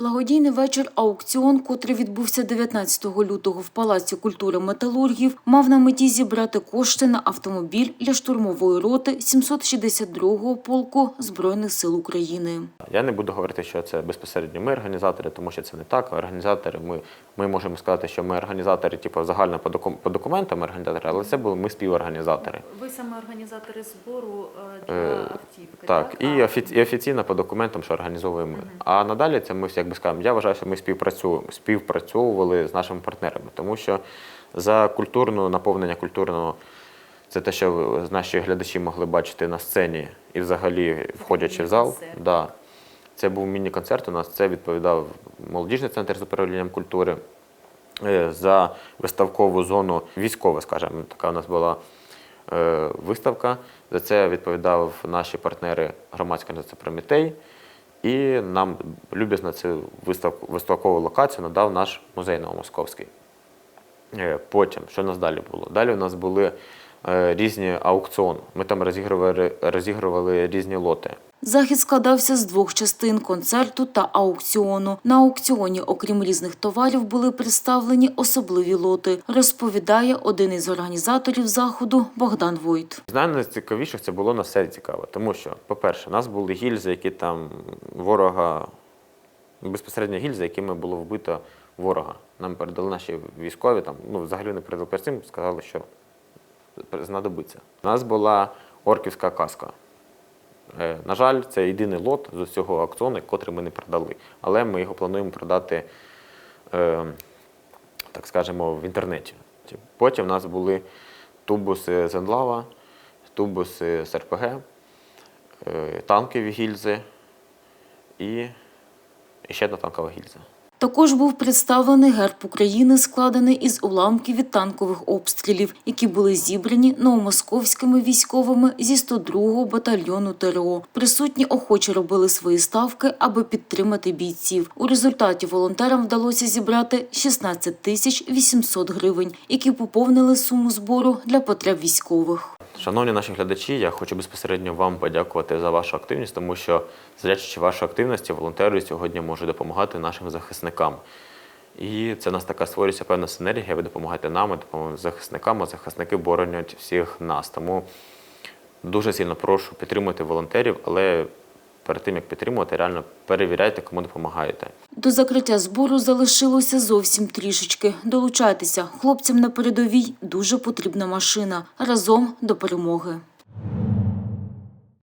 Благодійний вечір аукціон, котрий відбувся 19 лютого в Палаці культури металургів, мав на меті зібрати кошти на автомобіль для штурмової роти 762-го полку Збройних сил України. Я не буду говорити, що це безпосередньо ми організатори, тому що це не так. Організатори, ми, ми можемо сказати, що ми організатори, типу, загально по, докум, по документам організатори, але це були ми співорганізатори. Ви саме організатори збору е, для Е, автівки. Так, і, офі- і офіційно по документам, що організовуємо ми. А надалі це ми як би скажемо, я вважаю, що ми співпрацюємо, співпрацьовували з нашими партнерами, тому що за культурну наповнення культурного. Це те, що наші глядачі могли бачити на сцені і взагалі входячи в зал. Да. Це був міні-концерт. У нас це відповідав молодіжний центр з управлінням культури. Е, За виставкову зону військова, скажімо, така у нас була е, виставка. За це відповідав наші партнери громадська організація Прометей. І нам люб'язно цю виставкову локацію надав наш музей Новомосковський. Е, Потім, що у нас далі було? Далі у нас були е, різні аукціони. Ми там розігрували, розігрували різні лоти. Захід складався з двох частин концерту та аукціону. На аукціоні, окрім різних товарів, були представлені особливі лоти, розповідає один із організаторів заходу Богдан Войт. З найцікавіших це було на все цікаво, тому що, по-перше, у нас були гільзи, які там ворога, безпосередньо гільзи, якими було вбито ворога. Нам передали наші військові, там, ну, взагалі не передали перед цим, сказали, що знадобиться. У нас була орківська каска. Е, На жаль, це єдиний лот з усього аукціону, котрий ми не продали. Але ми його плануємо продати, е, так скажемо, в інтернеті. Потім в нас були тубуси з Енлава, тубуси з РПГ, е, танкові гільзи і ще одна танкова гільза. Також був представлений герб України, складений із уламків від танкових обстрілів, які були зібрані новомосковськими військовими зі 102-го батальйону ТРО. Присутні охоче робили свої ставки, аби підтримати бійців. У результаті волонтерам вдалося зібрати 16 тисяч 800 гривень, які поповнили суму збору для потреб військових. Шановні наші глядачі, я хочу безпосередньо вам подякувати за вашу активність, тому що, зрячи вашу активність, волонтери сьогодні можуть допомагати нашим захисникам. І це в нас така створюється певна синергія, ви допомагаєте нам, ми захисникам, а захисники боронять всіх нас. Тому дуже сильно прошу підтримати волонтерів, але перед тим, як підтримувати, реально перевіряйте, кому допомагаєте. До закриття збору залишилося зовсім трішечки. Долучайтеся, хлопцям на передовій дуже потрібна машина. Разом до перемоги.